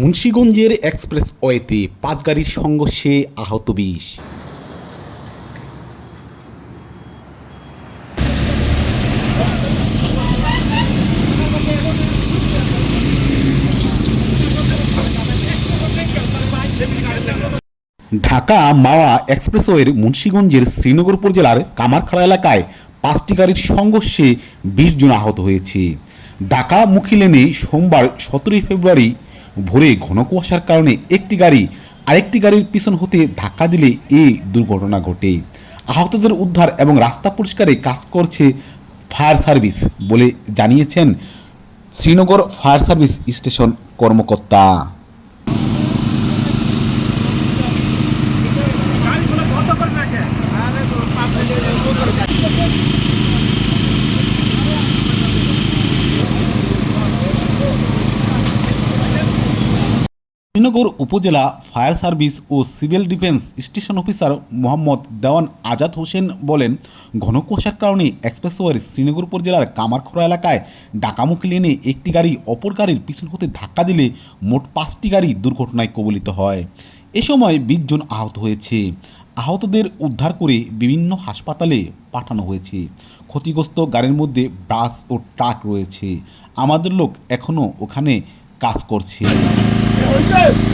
মুন্সীগঞ্জের এক্সপ্রেস ওয়েতে পাঁচ গাড়ির সংঘর্ষে আহত বিশ। ঢাকা মাওয়া এক্সপ্রেসওয়ের মুন্সীগঞ্জের শ্রীনগর উপজেলার কামারখালা এলাকায় পাঁচটি গাড়ির সংঘর্ষে বিশ জন আহত হয়েছে। ঢাকা মুখী লেনে সোমবার সতেরোই ফেব্রুয়ারি ভোরে ঘন কুয়াশার কারণে একটি গাড়ি আরেকটি গাড়ির পিছন হতে ধাক্কা দিলে এই দুর্ঘটনা ঘটে। আহতদের উদ্ধার এবং রাস্তা পরিষ্কারে কাজ করছে ফায়ার সার্ভিস বলে জানিয়েছেন শ্রীনগর ফায়ার সার্ভিস স্টেশন কর্মকর্তা। শ্রীনগর উপজেলা ফায়ার সার্ভিস ও civil defence station officer Mohammad Dewan Azad Hossain বলেন ঘন কুয়াশার কারণে এক্সপ্রেসওয়ের শ্রীনগর উপজেলার কামারখোড়া এলাকায় ডাকামুখী লেনে একটি গাড়ি অপর গাড়ির পিছন হতে ধাক্কা দিলে মোট পাঁচটি গাড়ি দুর্ঘটনায় কবলিত হয়। এ সময় বিশ জন আহত হয়েছে। আহতদের উদ্ধার করে বিভিন্ন হাসপাতালে পাঠানো হয়েছে। ক্ষতিগ্রস্ত গাড়ির মধ্যে বাস ও ট্রাক রয়েছে। আমাদের লোক এখনও ওখানে কাজ করছে। 回去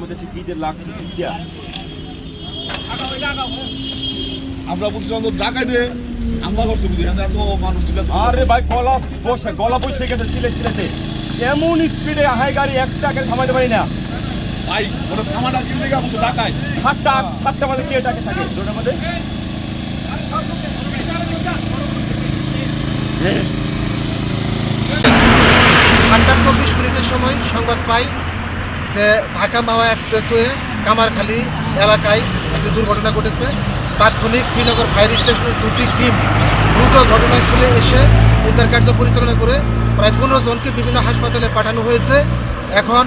মধ্যে সে কি যে লাগছে সিদ্ধিয়া আমরা বলছি অন্তত ঢাকায় দিয়ে আমরা করছি বুঝি এত মানুষ ছিল। আরে ভাই গলা বসে গলা বসে গেছে চিলে চিলেতে এমন স্পিডে হাই গাড়ি একটা গাড়ি থামাইতে পারি না। ভাই ওটা থামাটা ঢাকায়? সাতটা সাতটা মধ্যে কে টাকে থাকে? রোডের মধ্যে? আটটা চব্বিশ মিনিটের সময় সংবাদ পাই। যে ঢাকা মাওয়া এক্সপ্রেসওয়ে, কামারখালী এলাকায় একটি দুর্ঘটনা ঘটেছে। তাৎক্ষণিক শ্রীনগর ফায়ার স্টেশনের দুটি টিম দ্রুত ঘটনাস্থলে এসে উদ্ধার কার্য পরিচালনা করে প্রায় পনেরো জনকে বিভিন্ন হাসপাতালে পাঠানো হয়েছে। এখন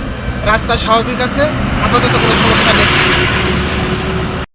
রাস্তা স্বাভাবিক আছে, আপাতত কোনো সমস্যা নেই।